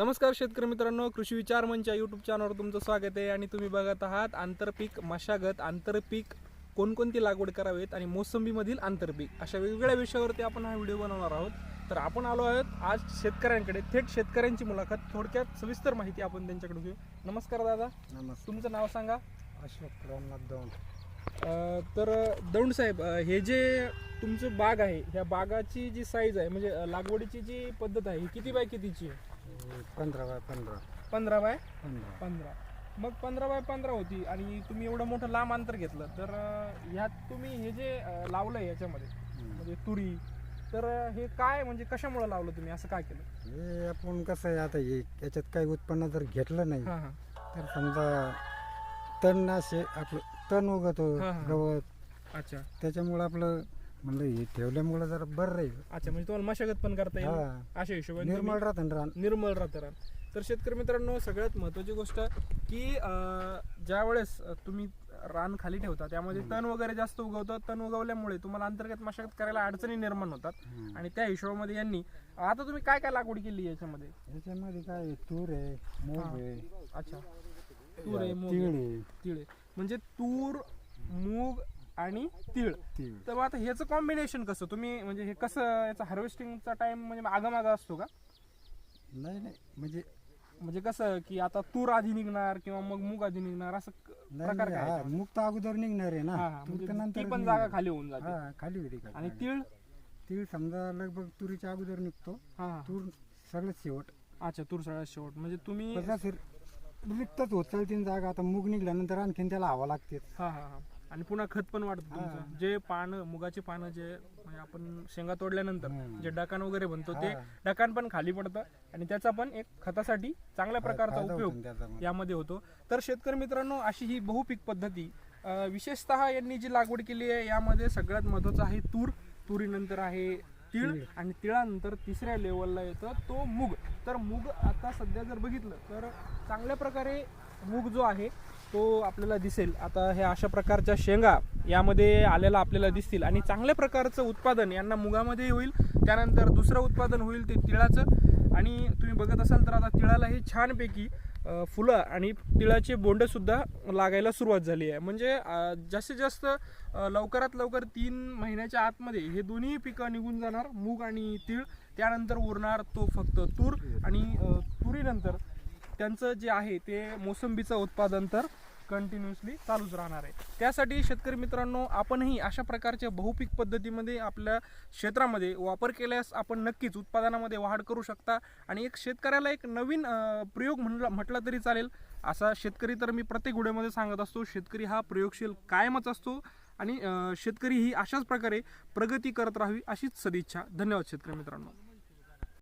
नमस्कार शेतकरी मित्रांनो कृषी विचार मंच या यूट्यूब चॅनलवर तुमचं स्वागत आहे आणि तुम्ही बघत आहात आंतरपीक मशागत आंतरपीक कोणकोणती लागवड करावेत आणि मोसंबीमधील आंतरपीक. अशा वेगवेगळ्या विषयावरती आपण हा व्हिडिओ बनवणार आहोत. तर आपण आलो आहोत आज शेतकऱ्यांकडे थेट शेतकऱ्यांची मुलाखत थोडक्यात सविस्तर माहिती आपण त्यांच्याकडे घेऊ. नमस्कार दादा. नमस्कार. तुमचं नाव सांगा. अशोक रामनाथ दौंड. तर दौंड साहेब हे जे तुमचं बाग आहे ह्या बागाची जी साईज आहे म्हणजे लागवडीची जी पद्धत आहे ही किती बाय कितीची आहे? पंधरा बाय पंधरा. पंधरा बाय पंधरा. पंधरा. मग पंधरा बाय पंधरा होती आणि तुम्ही एवढं मोठं लांब अंतर घेतलं तर अं, ह्यात तुम्ही हे जे अं, लावलंय याच्यामध्ये. म्हणजे तुरी तर अं, हे काय म्हणजे कशामुळे लावलं तुम्ही? असं काय केलं? हे आपण कसं आहे आता हे याच्यात काही उत्पन्न जर घेतलं नाही हां हां. तर समजा तण असे आपलं तण उगतो हा, हा. गवत. अच्छा. त्याच्यामुळं आपलं म्हणलं हे ठेवल्यामुळं जरा बरं राहील अच्छा म्हणजे तुम्हाला मशागत पण करता येईल? हा. अशा हिशोबाने निर्मळ तुम्ही- राहतं ना रान. निर्मळ राहतं रान. तर शेतकरी मित्रांनो सगळ्यात महत्वाची गोष्ट की अं, ज्या वेळेस तुम्ही रान खाली ठेवता त्यामध्ये तण वगैरे जास्त उगवतं तण उगवल्यामुळे तुम्हाला अंतर्गत मशागत करायला अडचणी निर्माण होतात. आणि त्या हिशोबामध्ये यांनी आता तुम्ही काय काय लागवड केली याच्यामध्ये? याच्यामध्ये काय आहे? तूर आहे मूग हा. आहे. अच्छा. तूर आहे मूग तीळ आहे, आहे. तीळ आहे. म्हणजे तूर मूग आणि तीळ. तीळ. तर मग आता ह्याचं कॉम्बिनेशन कसं? तुम्ही म्हणजे हे कसं याचा हार्वेस्टिंगचा टाइम म्हणजे आगामागा असतो का? नाही नाही. म्हणजे म्हणजे कसं की आता तूर आधी निघणार किंवा मग मूग आधी निघणार? असं क- नाही प्रकार नाही, काय हा, आहे? मूग तर अगोदर निघणार आहे ना. हा, तूर म्हणजे तर ती नंतर पण निघणार. जागा खाली होऊन जाते. हा खाली होती का? आणि. तीळ? तीळ समजा लगभग तुरीच्या अगोदर निघतो. हा हा. तूर सगळं शेवट. अच्छा तूर सगळ्यात शेवट. म्हणजे तुम्ही रिक्तच होत चालतील जागा. आता मूग निघल्यानंतर आणखीन त्याला हवा लागते हा हा हा. आणि पुन्हा खत पण वाढतं. तुमचं जे पानं मुगाची पानं जे म्हणजे आपण शेंगा तोडल्यानंतर. जे डकान वगैरे बनतो ते. डकान पण खाली पडतं आणि त्याचा पण एक खतासाठी चांगल्या प्रकारचा उपयोग. यामध्ये होतो तर शेतकरी मित्रांनो अशी ही बहुपीक पद्धती विशेषतः यांनी जी लागवड केली आहे यामध्ये सगळ्यात महत्वाचं आहे तूर तुरीनंतर आहे तीळ. आणि तिळानंतर तिसऱ्या लेवलला येतं तो मूग तर मूग आता सध्या जर बघितलं तर चांगल्या प्रकारे मूग जो आहे तो आपल्याला दिसेल. आता हे अशा प्रकारच्या शेंगा यामध्ये आलेला आपल्याला दिसतील. आणि चांगल्या प्रकारचं उत्पादन यांना मुगामध्ये होईल त्यानंतर दुसरं उत्पादन होईल ते तिळाचं. आणि तुम्ही बघत असाल तर आता तिळाला हे छानपैकी फुलं आणि तिळाचे बोंडसुद्धा लागायला सुरुवात झाली आहे. म्हणजे जास्तीत जास्त लवकरात लवकर तीन महिन्याच्या आतमध्ये हे दोन्ही पिकं निघून जाणार मूग आणि तीळ. त्यानंतर उरणार तो फक्त तूर आणि तुरीनंतर त्यांचं जे आहे ते मोसंबीचं उत्पादन तर कंटिन्युअसली चालूच राहणार आहे. त्यासाठी शेतकरी मित्रांनो आपणही अशा प्रकारच्या बहुपीक पद्धतीमध्ये आपल्या क्षेत्रामध्ये वापर केल्यास आपण नक्कीच उत्पादनामध्ये वाढ करू शकता. आणि एक शेतकऱ्याला एक नवीन प्रयोग म्हणला म्हटला तरी चालेल. असा शेतकरी तर मी प्रत्येक व्हिडिओमध्ये सांगत असतो शेतकरी हा प्रयोगशील कायमच असतो. आणि शेतकरी ही अशाच प्रकारे प्रगती करत राहावी अशीच सदिच्छा. धन्यवाद शेतकरी मित्रांनो.